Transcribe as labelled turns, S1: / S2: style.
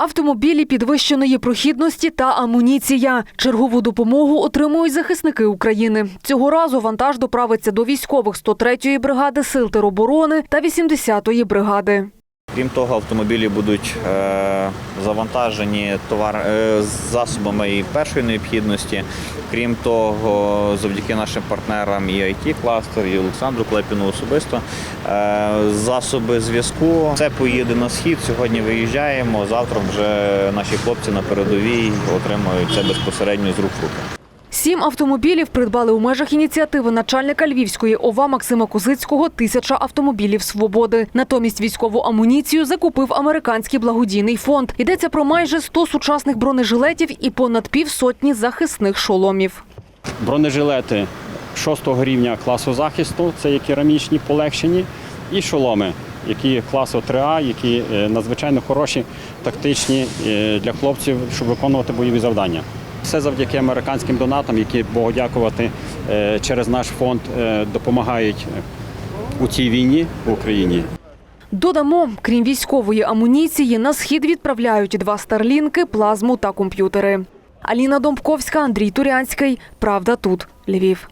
S1: Автомобілі підвищеної прохідності та амуніція. Чергову допомогу отримують захисники України. Цього разу вантаж доправиться до військових 103-ї бригади сил тероборони та 80-ї бригади.
S2: Крім того, автомобілі будуть е, завантажені товар е, засобами і першої необхідності. Крім того, завдяки нашим партнерам і it кластер і Олександру Клепіну особисто е, засоби зв'язку. Це поїде на схід. Сьогодні виїжджаємо. Завтра вже наші хлопці на передовій отримають це безпосередньо з рук руки.
S1: Сім автомобілів придбали у межах ініціативи начальника Львівської ОВА Максима Козицького «Тисяча автомобілів свободи. Натомість військову амуніцію закупив американський благодійний фонд. Йдеться про майже 100 сучасних бронежилетів і понад півсотні захисних шоломів.
S3: бронежилети 6 рівня класу захисту, це є керамічні полегшені, і шоломи, які класу 3А, які е, надзвичайно хороші, тактичні е, для хлопців, щоб виконувати бойові завдання. Все завдяки американським донатам, які Богу дякувати е, через наш фонд е, допомагають у цій війні в Україні.
S1: Додамо, крім військової амуніції, на схід відправляють два старлінки, плазму та комп'ютери. Аліна Домбковська, Андрій Турянський. Правда тут. Львів.